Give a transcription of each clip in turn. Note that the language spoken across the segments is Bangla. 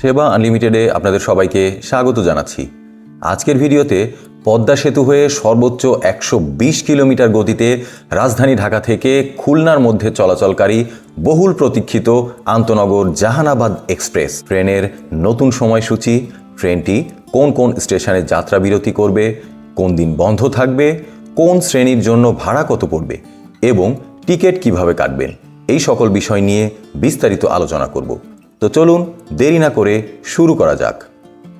সেবা আনলিমিটেডে আপনাদের সবাইকে স্বাগত জানাচ্ছি। আজকের ভিডিওতে পদ্মা সেতু হয়ে সর্বোচ্চ একশো বিশ কিলোমিটার গতিতে রাজধানী ঢাকা থেকে খুলনার মধ্যে চলাচলকারী বহুল প্রতীক্ষিত আন্তনগর জাহানাবাদ এক্সপ্রেস। ট্রেনের নতুন সময়সূচি, ট্রেনটি কোন কোন স্টেশনে যাত্রা বিরতি করবে, কোন দিন বন্ধ থাকবে, কোন শ্রেণির জন্য ভাড়া কত পড়বে এবং টিকিট কীভাবে কাটবেন? এই সকল বিষয় নিয়ে বিস্তারিত আলোচনা করব। তো চলুন দেরি না করে শুরু করা যাক।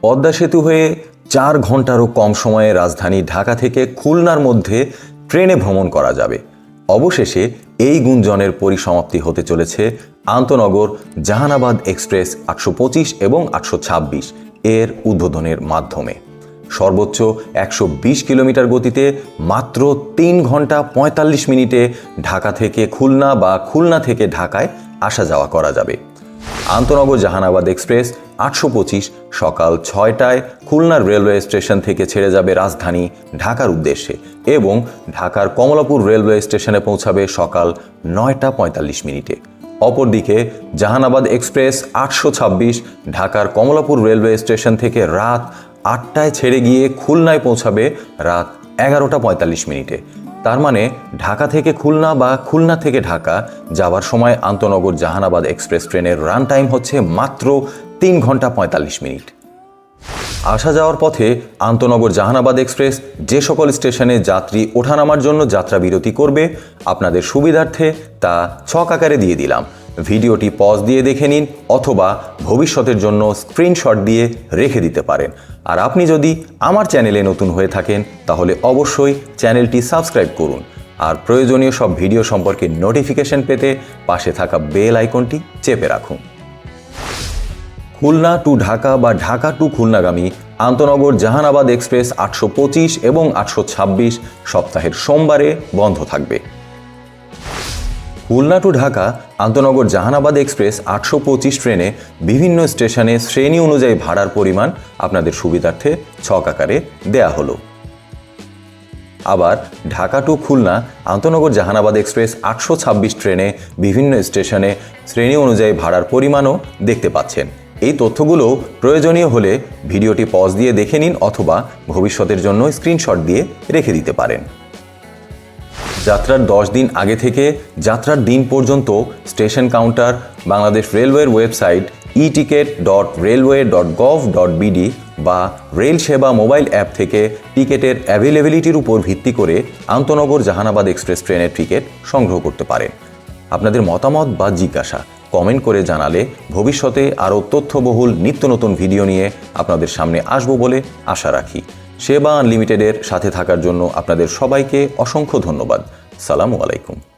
পদ্মা সেতু হয়ে চার ঘন্টারও কম সময়ে রাজধানী ঢাকা থেকে খুলনার মধ্যে ট্রেনে ভ্রমণ করা যাবে। অবশেষে এই গুঞ্জনের পরিসমাপ্তি হতে চলেছে আন্তনগর জাহানাবাদ এক্সপ্রেস আটশো পঁচিশ এবং আটশো ছাব্বিশ এর উদ্বোধনের মাধ্যমে। সর্বোচ্চ একশো বিশ কিলোমিটার গতিতে মাত্র তিন ঘণ্টা পঁয়তাল্লিশ মিনিটে ঢাকা থেকে খুলনা বা খুলনা থেকে ঢাকায় আসা যাওয়া করা যাবে। আন্তনগর জাহানাবাদ এক্সপ্রেস আটশো পঁচিশ সকাল ছয়টায় খুলনার রেলওয়ে স্টেশন থেকে ছেড়ে যাবে রাজধানী ঢাকার উদ্দেশ্যে এবং ঢাকার কমলাপুর রেলওয়ে স্টেশনে পৌঁছাবে সকাল নয়টা পঁয়তাল্লিশ মিনিটে। অপরদিকে জাহানাবাদ এক্সপ্রেস আটশো ছাব্বিশ ঢাকার কমলাপুর রেলওয়ে স্টেশন থেকে রাত আটটায় ছেড়ে গিয়ে খুলনায় পৌঁছাবে রাত এগারোটা পঁয়তাল্লিশ মিনিটে। তার মানে ঢাকা থেকে খুলনা বা খুলনা থেকে ঢাকা যাওয়ার সময় আন্তনগর জাহানাবাদ এক্সপ্রেস ট্রেনের রান টাইম হচ্ছে মাত্র তিন ঘণ্টা পঁয়তাল্লিশ মিনিট। আসা যাওয়ার পথে আন্তনগর জাহানাবাদ এক্সপ্রেস যে সকল স্টেশনে যাত্রী ওঠানামার জন্য যাত্রা বিরতি করবে, আপনাদের সুবিধার্থে তা ছক আকারে দিয়ে দিলাম। ভিডিওটি পজ দিয়ে দেখে নিন অথবা ভবিষ্যতের জন্য স্ক্রিনশট দিয়ে রেখে দিতে পারেন। আর আপনি যদি আমার চ্যানেলে নতুন হয়ে থাকেন, তাহলে অবশ্যই চ্যানেলটি সাবস্ক্রাইব করুন। আর প্রয়োজনীয় সব ভিডিও সম্পর্কে নোটিফিকেশন পেতে পাশে থাকা বেল আইকনটি চেপে রাখুন। খুলনা টু ঢাকা বা ঢাকা টু খুলনাগামী আন্তনগর জাহানাবাদ এক্সপ্রেস আটশো পঁচিশ এবং আটশো ছাব্বিশ সপ্তাহের সোমবারে বন্ধ থাকবে। খুলনা টু ঢাকা, আন্তনগর জাহানাবাদ এক্সপ্রেস আটশো পঁচিশ ট্রেনে বিভিন্ন স্টেশনে শ্রেণি অনুযায়ী ভাড়ার পরিমাণ আপনাদের সুবিধার্থে ছক আকারে দেয়া হলো। আবার ঢাকা টু খুলনা, আন্তনগর জাহানাবাদ এক্সপ্রেস আটশো ছাব্বিশ ট্রেনে বিভিন্ন স্টেশনে শ্রেণি অনুযায়ী ভাড়ার পরিমাণও দেখতে পাচ্ছেন। এই তথ্যগুলো প্রয়োজনীয় হলে ভিডিওটি পজ দিয়ে দেখে নিন অথবা ভবিষ্যতের জন্য স্ক্রিনশট দিয়ে রেখে দিতে পারেন। যাত্রার দশ দিন আগে থেকে যাত্রার দিন পর্যন্ত স্টেশন কাউন্টার, বাংলাদেশ রেলওয়ের website e ticket dot railway dot gov dot BD বা রেল সেবা মোবাইল অ্যাপ থেকে টিকেটের অ্যাভেলেবিলিটির উপর ভিত্তি করে আন্তনগর জাহানাবাদ এক্সপ্রেস ট্রেনের টিকিট সংগ্রহ করতে পারেন। আপনাদের মতামত বা জিজ্ঞাসা কমেন্ট করে জানালে ভবিষ্যতে আরও তথ্যবহুল নিত্য নতুন ভিডিও নিয়ে আপনাদের সামনে আসব বলে আশা রাখি। সেবা আনলিমিটেডের সাথে থাকার জন্য আপনাদের সবাইকে অসংখ্য ধন্যবাদ। সালামু আলাইকুম।